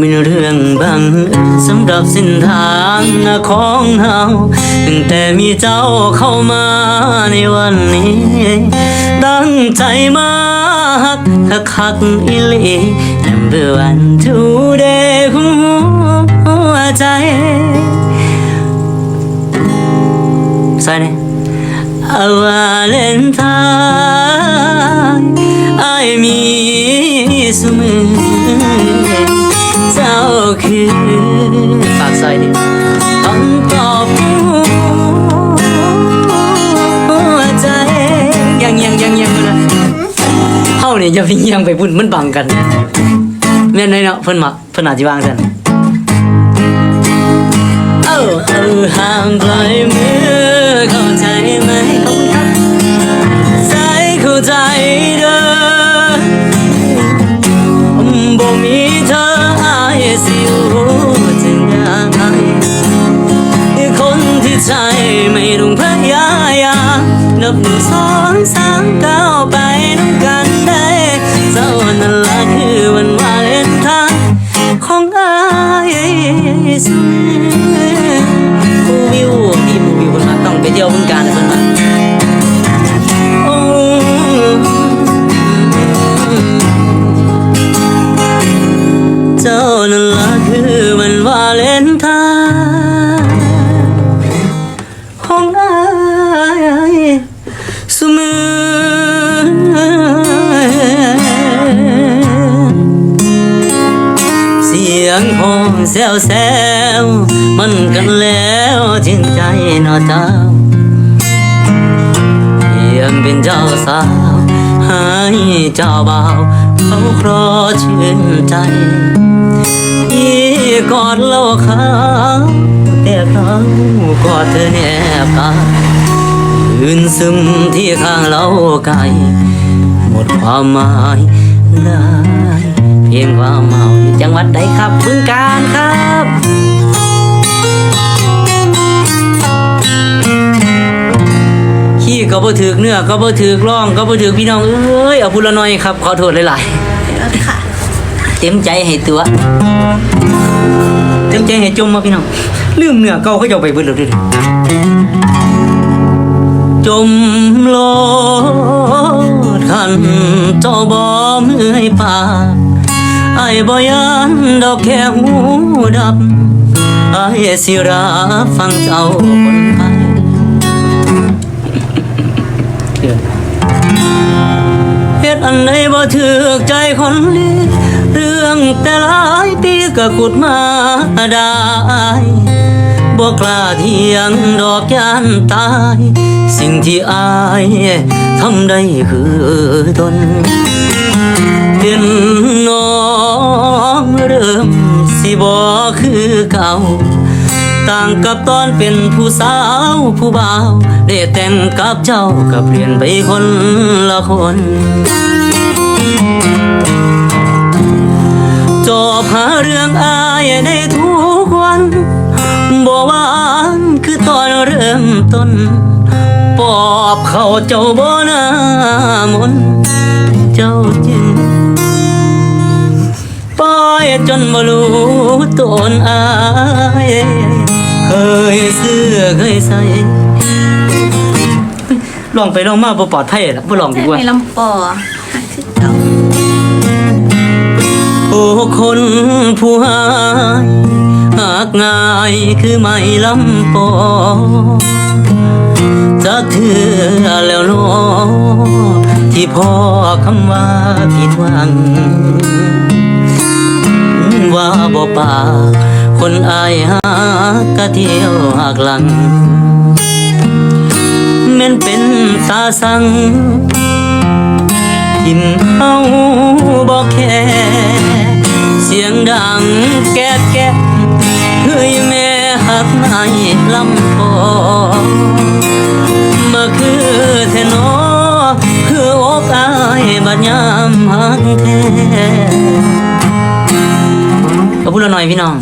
มีเรื่องบังสำหรับเส้นทางของเฮาตั้งแต่มีเจ้าเข้ามาในวันนี้ ตั้งใจมากคักคักอีหลี Number one today หัวใจใส่เนี่ย A Valentine เนี่ยอย่าไปเยี่ยงไปพุ่นมันบังกันแม่นเนาะเพิ่นมักเพิ่นอาจสิวางซั่นเอ้าเออห่างไกลมือเข้าใจไหมใจเข้าใจเด้อบ่มีเธออายสิรู้จะยังไงคนที่ใจไม่ต้องพยายามนับหนึ่งสองส สียงหงแซวแซวมันกันแล้วจริงใจนอเจ้ายังเป็นเจ้าสาวให้เจ้าบ่าวเขาครอชื่นใจอีกอดเล่าขาแต่เขากอดเธอแนบกายอื่นซึมที่ข้างเราไกลหมดความหมาย เพียงความเมาอยู่จังหวัดใดครับบึงการครับขี้ก็บ่ถือกเนื้อก็บ่ถือกร่องก็บ่ถือกพี่น้องเอ้ยเอาพูดละหน่อยครับขอโทษหลายๆเต็มใจให้ตัวเต็มใจให้จมมาพี่น้องลืมเนื้อเก่าเขาจะเอาไปเบิดแล้วเด้อจมโลดคันเจ้าบ่เมื่อยปาก ไอ้บ่ยันดอกแค่หูดับไอ้สิรับฟังเจ้าคนไทยเฮ็ดอันใดบ่ถูกใจคนลีเรื่องแต่หลายปีก็ขุดมาได้บ่กล้าเถียงดอกยานตาย สิ่งที่อายทำได้คือทน็นน้องเริ่มสิบ่คือเก่า ต่างกับตอนเป็นผู้สาวผู้บ่าวได้แต่งกับเจ้าก็เปลี่ยนไปคนละคนจอบหาเรื่องอายในทุกวันบ่หวานคือตอนเริ่มต้น ปอบเข้าเจ้าบ่หน้ามนเจ้าจึง จนบ่รู้ตนอายเคยเสื้อเคยใส่ลองไปลองมาบ่ปลอดภัยแล้วบ่ลองดีกว่าในลำปอหักคือเก่าโอ้คนผู้หายหากง่ายคือไม่ลำปอจะเถื่อแล้วเนอที่พ่อคำว่าผิดหวัง ว่าบ่ปากคนอายหากะเที่ยวหักหลังแม่นเป็นตาสังทิมเฮาบ่แค่เสียงดังแก๊แก๊ดคือแม่หักนายลำปอมาคือแท้นอคืออกอายบัดยามหักแท้ หน่อยพี่น้อง